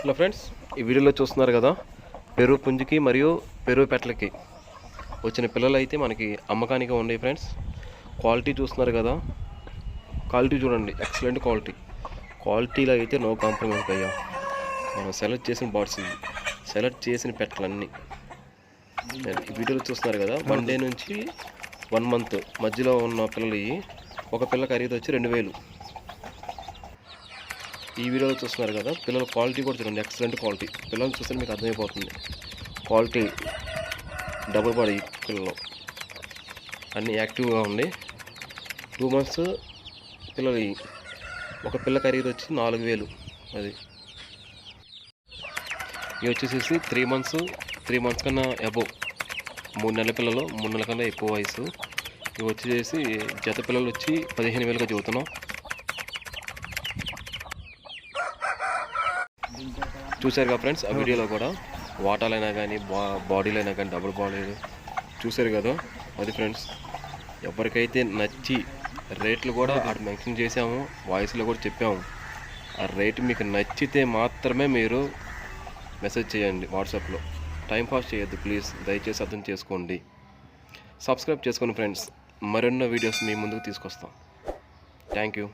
Hello friends ఈ వీడియోలో చూస్తున్నారు కదా పెరుగు పుంజుకి మరియు పెరుగు పెట్టలకి. వచ్చిన పిల్లలు అయితే మనకి అమ్మకానికి ఉన్నాయి ఫ్రెండ్స్. క్వాలిటీ చూస్తున్నారు కదా క్వాలిటీ చూడండి ఎక్సలెంట్ క్వాలిటీ. క్వాలిటీలో అయితే నో కాంప్రమైజ్ అయ్యా. మనం సెలెక్ట్ చేసిన బాట్స్ ఇవి సెలెక్ట్ చేసిన పెట్టలన్నీ. ఈ వీడియోలో చూస్తున్నారు కదా వన్ డే నుంచి వన్ మంత్ మధ్యలో ఉన్న పిల్లలు ఒక పిల్ల ఖరీదు వచ్చి రెండు వేలు. ఈ వీడియోలో చూస్తున్నారు కదా పిల్లల క్వాలిటీ కూడా చూడండి ఎక్సలెంట్ క్వాలిటీ పిల్లల్ని చూస్తే మీకు అర్థమైపోతుంది. క్వాలిటీ డబుల్ బాడీ పిల్లలు. అన్నీ యాక్టివ్గా ఉంది. టూ మంత్స్ పిల్లలు ఒక పిల్ల ఖరీదు వచ్చి నాలుగు వేలు అది. ఇవి వచ్చేసేసి త్రీ మంత్స్ త్రీ మంత్స్ కన్నా అబోవ్ మూడు నెలల పిల్లలు మూడు నెలల కన్నా ఎక్కువ వయసు. ఇవి వచ్చేసి జత పిల్లలు వచ్చి పదిహేను వేలుగా చదువుతున్నాం. చూశారు కదా ఫ్రెండ్స్ ఆ వీడియోలో కూడా వాటాలైనా కానీ బా బాడీలో అయినా కానీ డబుల్ బాడీ చూశారు కదా? అది ఫ్రెండ్స్ ఎవరికైతే నచ్చి రేట్లు కూడా అక్కడ మెన్షన్ చేసాము వాయిస్లో కూడా చెప్పాము. ఆ రేట్ మీకు నచ్చితే మాత్రమే మీరు మెసేజ్ చేయండి వాట్సాప్లో. టైం పాస్ చేయొద్దు ప్లీజ్ దయచేసి అర్థం చేసుకోండి. సబ్స్క్రైబ్ చేసుకోండి ఫ్రెండ్స్ మరెన్నో వీడియోస్ మీ ముందుకు తీసుకొస్తాం. Thank you